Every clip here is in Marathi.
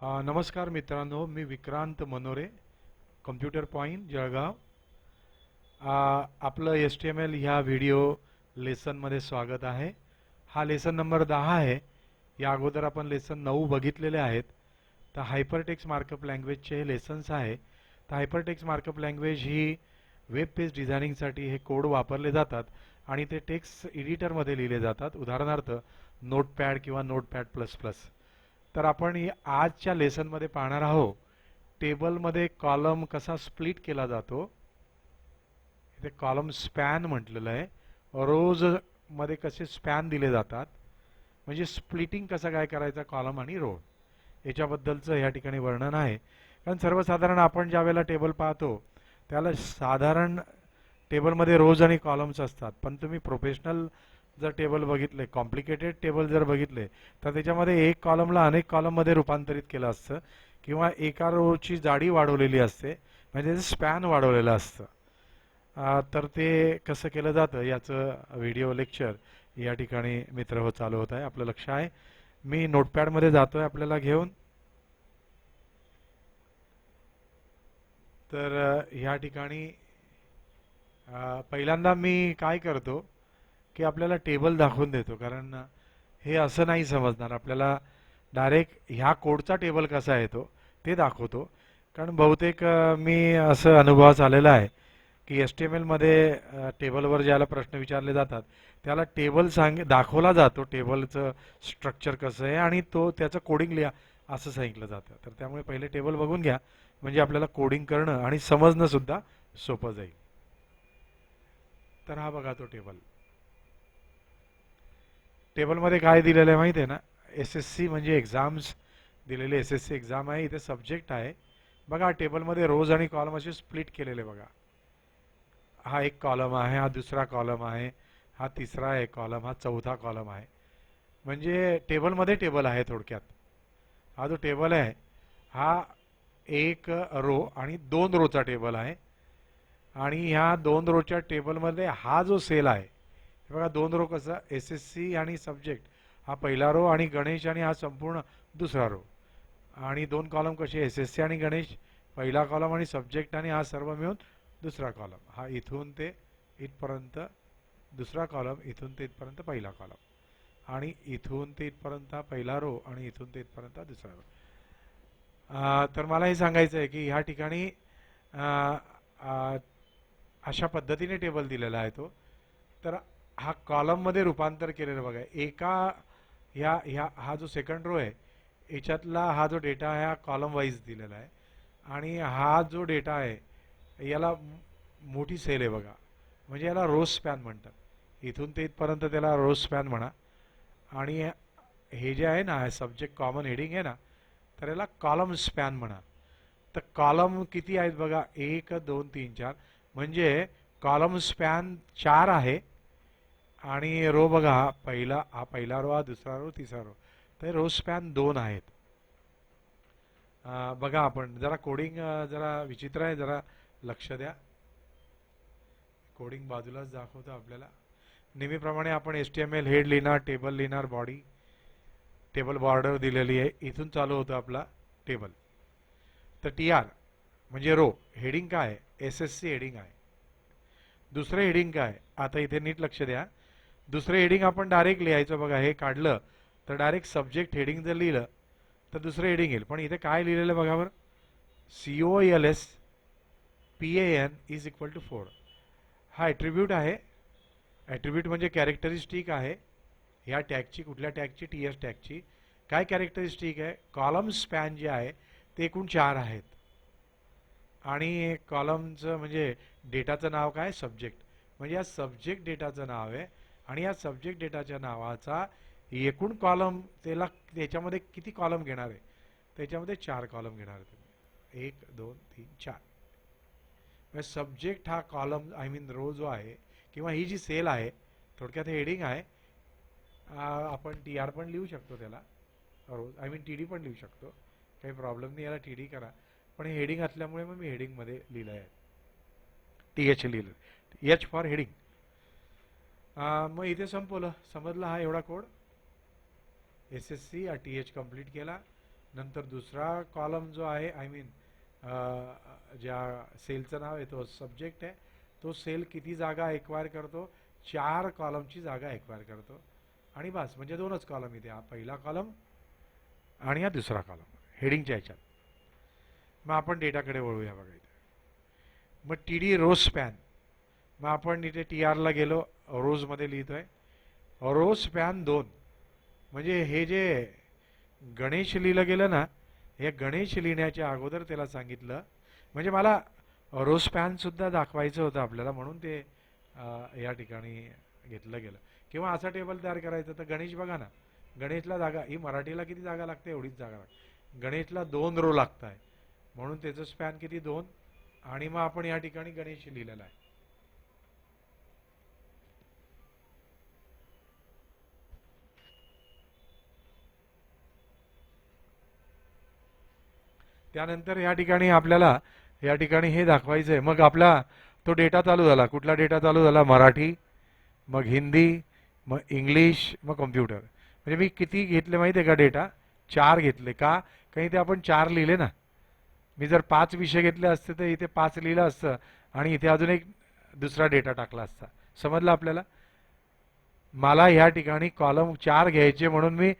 नमस्कार मित्रांनो मी विक्रांत मनोरे कम्प्युटर पॉईंट जळगाव. आपलं एस टी एम एल ह्या व्हिडिओ लेसनमध्ये स्वागत आहे. हा लेसन नंबर दहा आहे. या अगोदर आपण लेसन नऊ बघितलेले आहेत. तर हायपरटेक्स मार्कअप लँग्वेजचे हे लेसन्स आहे. तर हायपरटेक्स मार्कअप लँग्वेज ही वेब पेज डिझायनिंगसाठी हे कोड वापरले जातात आणि ते टेक्स्ट एडिटरमध्ये लिहिले जातात. उदाहरणार्थ नोटपॅड किंवा नोटपॅड प्लस प्लस तर आपण ही आजच्या लेसनमध्ये पाहणार आहोत. टेबलमध्ये कॉलम कसा स्प्लिट केला जातो? इथे कॉलम स्पॅन म्हटलेलं आहे. रोजमध्ये कसे स्पॅन दिले जातात? म्हणजे स्प्लिटिंग कसं काय करायचं? कॉलम आणि रो याच्याबद्दलचं या ठिकाणी वर्णन आहे. कारण सर्वसाधारण आपण ज्या वेळेला टेबल पाहतो त्याला साधारण टेबलमध्ये रोज आणि कॉलम्स असतात. पण तुम्ही प्रोफेशनल जर टेबल बघितले कॉम्प्लिकेटेड टेबल जर बघितले तर त्याच्यामध्ये एक कॉलमला अनेक कॉलममध्ये रूपांतरित केलं असतं. किंवा एका रोची जाडी वाढवलेली असते. म्हणजे स्पॅन वाढवलेलं असतं. तर ते कसं केलं जातं? याचं व्हिडिओ लेक्चर या ठिकाणी मित्र हो चालू होत आहे. आपलं लक्ष आहे. मी नोटपॅडमध्ये जातोय आपल्याला घेऊन. तर ह्या ठिकाणी पहिल्यांदा मी काय करतो? की आपल्याला टेबल दाखवून देतो. कारण हे असं नाही समजणार. आपल्याला डायरेक्ट ह्या कोडचा टेबल कसा येतो ते दाखवतो. कारण बहुतेक मी असं अनुभवास आलेला आहे की एस टी एम एलमध्ये टेबलवर ज्याला प्रश्न विचारले जातात त्याला टेबल सांग दाखवला जातो टेबलचं स्ट्रक्चर कसं आहे आणि तो त्याचं कोडिंग लिहा असं सांगितलं जातं. तर त्यामुळे पहिले टेबल बघून घ्या. म्हणजे आपल्याला कोडिंग करणं आणि समजणंसुद्धा सोपं जाईल. तर हा बघा तो टेबल टेबलमध्ये काय दिलेलं आहे माहिती आहे ना? एस एस सी म्हणजे एक्झाम्स दिलेले एस एस सी एक्झाम आहे. इथे सब्जेक्ट आहे. बघा टेबलमध्ये रोज आणि कॉलम असे स्प्लिट केलेले बघा. हा एक कॉलम आहे हा दुसरा कॉलम आहे हा तिसरा आहे कॉलम हा चौथा कॉलम आहे. म्हणजे टेबलमध्ये टेबल आहे थोडक्यात. हा जो टेबल आहे हा एक रो आणि दोन रोचा टेबल आहे. आणि ह्या दोन रोच्या टेबलमध्ये हा जो सेल आहे हे बघा दोन रो कसा? एस एस सी आणि सब्जेक्ट हा पहिला रो आणि गणेश आणि हा संपूर्ण दुसरा रो. आणि दोन कॉलम कसे? एस एस सी आणि गणेश. पहिला कॉलम आणि सब्जेक्ट आणि हा सर्व मिळून दुसरा कॉलम हा इथून ते इथपर्यंत दुसरा कॉलम इथून ते इथपर्यंत पहिला कॉलम आणि इथून ते इथपर्यंत हा पहिला रो आणि इथून ते इथपर्यंत दुसरा रो. तर मला हे सांगायचं आहे की ह्या ठिकाणी अशा पद्धतीने टेबल दिलेला आहे तो. तर हा कॉलममध्ये रूपांतर केलेलं बघा. एका ह्या ह्या हा जो सेकंड रो आहे याच्यातला हा जो डेटा आहे हा कॉलम वाईज दिलेला आहे. आणि हा जो डेटा आहे याला मोठी सेल आहे बघा. म्हणजे याला रोज स्पॅन म्हणतात. इथून ते इथपर्यंत त्याला रोज स्पॅन म्हणा. आणि हे जे आहे ना सब्जेक्ट कॉमन हेडिंग आहे ना तर याला कॉलम स्पॅन म्हणा. तर कॉलम किती आहेत बघा? एक दोन तीन चार. म्हणजे कॉलम स्पॅन चार आहे. आणि रो बघा पहिला हा पहिला रो हा दुसरा रो तिसरा रो. तर रो स्पॅन दोन आहेत. बघा आपण जरा कोडिंग जरा विचित्र आहे जरा लक्ष द्या. कोडिंग बाजूलाच दाखवतो आपल्याला. नेहमीप्रमाणे आपण S T M L head लिहिणार टेबल लिहिणार बॉडी टेबल बॉर्डर दिलेली आहे. इथून चालू होतं आपला टेबल तर टी आर म्हणजे रो हेडिंग काय एस एस सी हेडिंग आहे. दुसरं हेडिंग काय? आता इथे नीट लक्ष द्या. दुसरं हेडिंग आपण डायरेक्ट लिहायचं बघा हे काढलं तर डायरेक्ट सब्जेक्ट हेडिंग जर लिहिलं तर दुसरं हेडिंग येईल. पण इथे काय लिहिलेलं बघा बरं? C O L S P A N is equal to four हा ॲट्रिब्यूट आहे. ॲट्रिब्यूट म्हणजे कॅरेक्टरिस्टिक आहे. ह्या टॅगची कुठल्या टॅगची टी एस टॅगची काय कॅरेक्टरिस्टिक आहे? कॉलम स्पॅन जे आहे ते एकूण चार आहेत. आणि कॉलमचं म्हणजे डेटाचं नाव काय? सब्जेक्ट म्हणजे या सब्जेक्ट डेटाचं नाव आहे. आणि या सब्जेक्ट डेटाच्या नावाचा एकूण कॉलम त्याला त्याच्यामध्ये किती कॉलम घेणार आहे? त्याच्यामध्ये चार कॉलम घेणार आहे तुम्ही. एक दोन तीन चार. म्हणजे सब्जेक्ट हा कॉलम आय मीन रो जो आहे किंवा ही जी सेल आहे थोडक्यात हेडिंग आहे आपण टी आर पण लिहू शकतो त्याला. Rows I mean T D पण लिहू शकतो. काही प्रॉब्लेम नाही याला टी डी करा. पण हे हेडिंग असल्यामुळे मग मी हेडिंगमध्ये लिहिलं आहे टी एच लिहिलं एच फॉर हेडिंग मग इथे संपवलं. समजलं हा एवढा code? S S C T H complete केला. नंतर दुसरा कॉलम जो आहे आय मीन ज्या सेलचं नाव आहे तो सब्जेक्ट आहे. तो सेल किती जागा एक्वायर करतो? चार कॉलमची जागा एक्वायर करतो. आणि बस म्हणजे दोनच कॉलम इथे. हा पहिला कॉलम आणि हा दुसरा कॉलम हेडिंगच्या ह्याच्यात. मग आपण डेटाकडे वळूया बघा इथे. मग टी डी रोज स्पॅन मग आपण इथे टी आरला गेलो. रोजमध्ये लिहितोय रोज स्पॅन दोन. म्हणजे हे जे गणेश लिहिलं गेलं ना हे गणेश लिहिण्याच्या अगोदर त्याला सांगितलं. म्हणजे मला रोज पॅनसुद्धा दाखवायचं होतं आपल्याला म्हणून ते या ठिकाणी घेतलं गेलं. किंवा असा टेबल तयार करायचं तर गणेश बघा ना गणेशला जागा ही मराठीला किती जागा लागते एवढीच जागा लागते. गणेशला दोन रो लागत आहे म्हणून त्याचं स्पॅन किती दोन? आणि मग आपण या ठिकाणी गणेश लिहिलेला आहे. त्यानंतर या ठिकाणी आपल्याला या ठिकाणी हे दाखवायचं आहे मग आपला तो डेटा चालू झाला. कुठला डेटा चालू झाला? मराठी मग हिंदी मग इंग्लिश मग कम्प्युटर. म्हणजे मी किती घेतले माहिती आहे का डेटा? चार घेतले. का? काही ते आपण चार लिहिले ना. मी जर पाच विषय घेतले असते तर इथे पाच लिहिलं असतं आणि इथे अजून एक दुसरा डेटा टाकला असता. समजलं आपल्याला? मला ह्या ठिकाणी कॉलम चार घ्यायचे म्हणून मी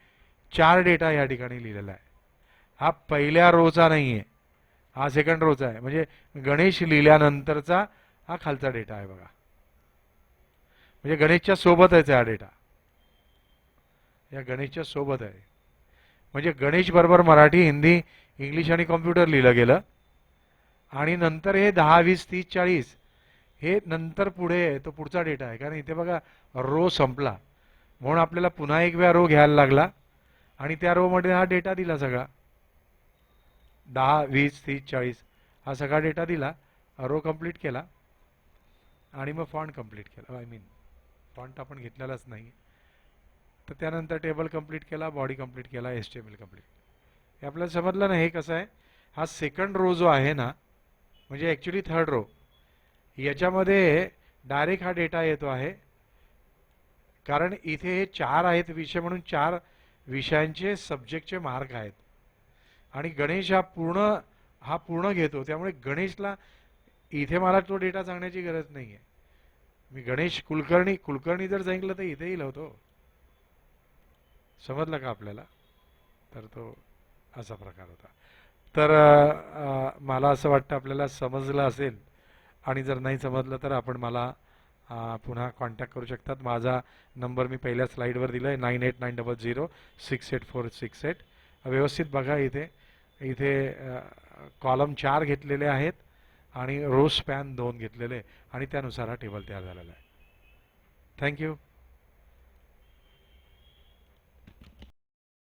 चार डेटा या ठिकाणी लिहिलेला आहे. हा पहिल्या रोचा नाही आहे हा सेकंड रोचा आहे. म्हणजे गणेश लिहिल्यानंतरचा हा खालचा डेटा आहे बघा. म्हणजे गणेशच्या सोबतच आहे हा डेटा. या गणेशच्या सोबत आहे. म्हणजे गणेश बरोबर मराठी हिंदी इंग्लिश आणि कॉम्प्युटर लिहिलं गेलं. आणि नंतर हे दहा वीस तीस चाळीस हे नंतर पुढे आहे, तो पुढचा डेटा आहे. कारण इथे बघा रो संपला. म्हणून आपल्याला पुन्हा एक वेळा रो घ्यायला लागला. आणि त्या रोमध्ये हा डेटा दिला सगळा. दहा वीस तीस चाळीस हा सगळा डेटा दिला रो कंप्लीट केला आणि मग फॉन्ट कंप्लीट केला. आय मीन फॉन्ट आपण घेतलेलाच नाही तर त्यानंतर टेबल कंप्लीट केला बॉडी कंप्लीट केला S T M L complete हे आपल्याला समजलं ना हे कसं आहे? हा सेकंड रो जो आहे ना म्हणजे ॲक्च्युली थर्ड रो याच्यामध्ये डायरेक्ट हा डेटा येतो आहे. कारण इथे हे चार आहेत विषय म्हणून चार विषयांचे सब्जेक्टचे मार्क आहेत. आणि गणेश हा पूर्ण हा पूर्ण घेतो. त्यामुळे गणेशला इथे मला तो डेटा सांगण्याची गरज नाही आहे मी गणेश कुलकर्णी कुलकर्णी जर सांगितलं तर इथेही लावतो. समजलं का आपल्याला? तर तो असा प्रकार होता. तर मला असं वाटतं आपल्याला समजलं असेल आणि जर नाही समजलं तर आपण मला पुन्हा कॉन्टॅक्ट करू शकतात. माझा नंबर मी पहिल्या स्लाईडवर दिला आहे nine eight nine double zero six eight four six eight. व्यवस्थित बघा इथे. इथे कॉलम चार घेतलेले आहेत आणि रोज स्पॅन दोन घेतलेले आणि त्यानुसार हा टेबल तयार झालेला आहे. थँक्यू